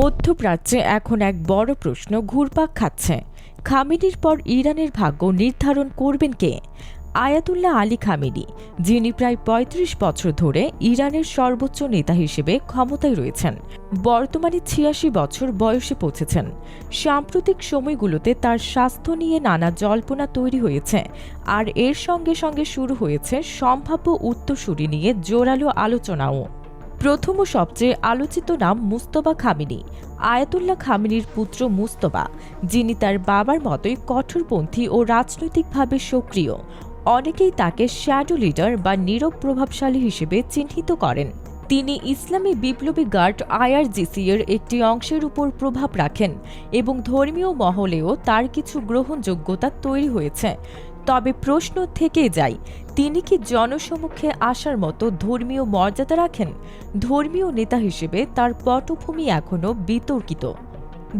মধ্যপ্রাচ্যে এখন এক বড় প্রশ্ন ঘুরপাক খাচ্ছে। খামেনির পর ইরানের ভাগ্য নির্ধারণ করবেন কে? আয়াতুল্লাহ আলী খামেনি যিনি প্রায় ৩৫ বছর ধরে ইরানের সর্বোচ্চ নেতা হিসেবে ক্ষমতায় রয়েছেন, বর্তমানে ছিয়াশি বছর বয়সে পৌঁছেছেন। সাম্প্রতিক সময়গুলোতে তার স্বাস্থ্য নিয়ে নানা জল্পনা তৈরি হয়েছে আর এর সঙ্গে সঙ্গে শুরু হয়েছে সম্ভাব্য উত্তরসূরি নিয়ে জোরালো আলোচনাও। প্রথম ও সবচেয়ে আলোচিত নাম মুস্তফা খামিনি। আয়াতুল্লাহ খামিনির পুত্র মুস্তফা, যিনি তার বাবার মতোই কঠোরপন্থী ও রাজনৈতিকভাবে সক্রিয়। অনেকেই তাকে শ্যাডো লিডার বা নীরব প্রভাবশালী হিসেবে চিহ্নিত করেন। তিনি ইসলামী বিপ্লবী গার্ড আইআরজিসি এর একটি অংশের উপর প্রভাব রাখেন এবং ধর্মীয় মহলেও তার কিছু গ্রহণযোগ্যতা তৈরি হয়েছে। তবে প্রশ্ন থেকে যায়, তিনি কি জনসমক্ষে আসার মতো ধর্মীয় মর্যাদা রাখেন? ধর্মীয় নেতা হিসেবে তার পটভূমি এখনও বিতর্কিত।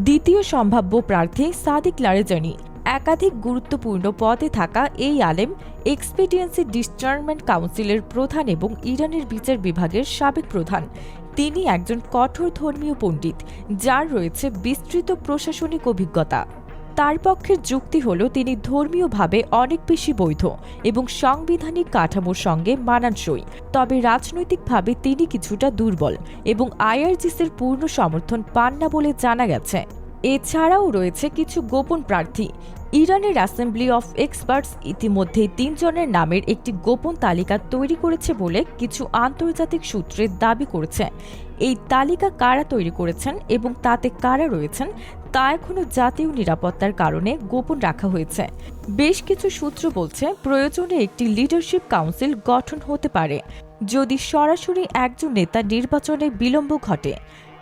দ্বিতীয় সম্ভাব্য প্রার্থী সাদিক লারেজানি একাধিক গুরুত্বপূর্ণ পদে থাকা এই আলেম এক্সপিডিয়েন্সি ডিসচার্নমেন্ট কাউন্সিলের প্রধান এবং ইরানের বিচার বিভাগের সাবেক প্রধান। তিনি একজন কঠোর ধর্মীয় পণ্ডিত, যার রয়েছে বিস্তৃত প্রশাসনিক অভিজ্ঞতা। তার পক্ষের যুক্তি হল তিনি ধর্মীয়ভাবে অনেক বেশি বৈধ এবং সাংবিধানিক কাঠামোর সঙ্গে মানানসই। তবে রাজনৈতিকভাবে তিনি কিছুটা দুর্বল এবং আইআরজিসির পূর্ণ সমর্থন পান না বলে জানা গেছে। এছাড়াও রয়েছে কিছু গোপন প্রার্থী ইরানের অ্যাসেম্বলি অফ এক্সপার্টস ইতিমধ্যেই তিনজনের নামের একটি গোপন তালিকা তৈরি করেছে বলে কিছু আন্তর্জাতিক সূত্রে দাবি করেছে। এই তালিকা কারা তৈরি করেছেন এবং তাতে কারা রয়েছেন, তা এখনও জাতীয় নিরাপত্তার কারণে গোপন রাখা হয়েছে। বেশ কিছু সূত্র বলছে, প্রয়োজনে একটি লিডারশিপ কাউন্সিল গঠন হতে পারে। যদি সরাসরি একজন নেতা নির্বাচনে বিলম্ব ঘটে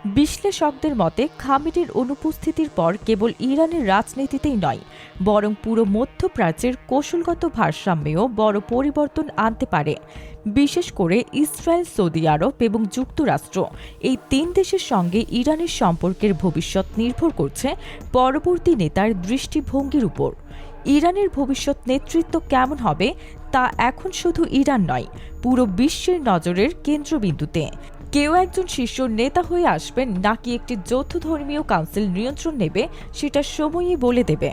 বিশ্লেষকদের মতে খামিনের অনুপস্থিতির পর কেবল ইরানের রাজনীতিতেই নয়, বরং পুরো মধ্যপ্রাচ্যের কৌশলগত ভারসাম্যেও বড় পরিবর্তন আনতে পারে। বিশেষ করে ইসরায়েল, সৌদি আরব এবং যুক্তরাষ্ট্র এই তিন দেশের সঙ্গে ইরানের সম্পর্কের ভবিষ্যৎ নির্ভর করছে পরবর্তী নেতার দৃষ্টিভঙ্গির উপর। ইরানের ভবিষ্যৎ নেতৃত্ব কেমন হবে, তা এখন শুধু ইরান নয়, পুরো বিশ্বের নজরের কেন্দ্রবিন্দুতে। কেউ একজন শীর্ষ নেতা হয়ে আসবেন নাকি একটি যৌথ ধর্মীয় কাউন্সিল নিয়ন্ত্রণ নেবে, সেটা সময়ই বলে দেবে।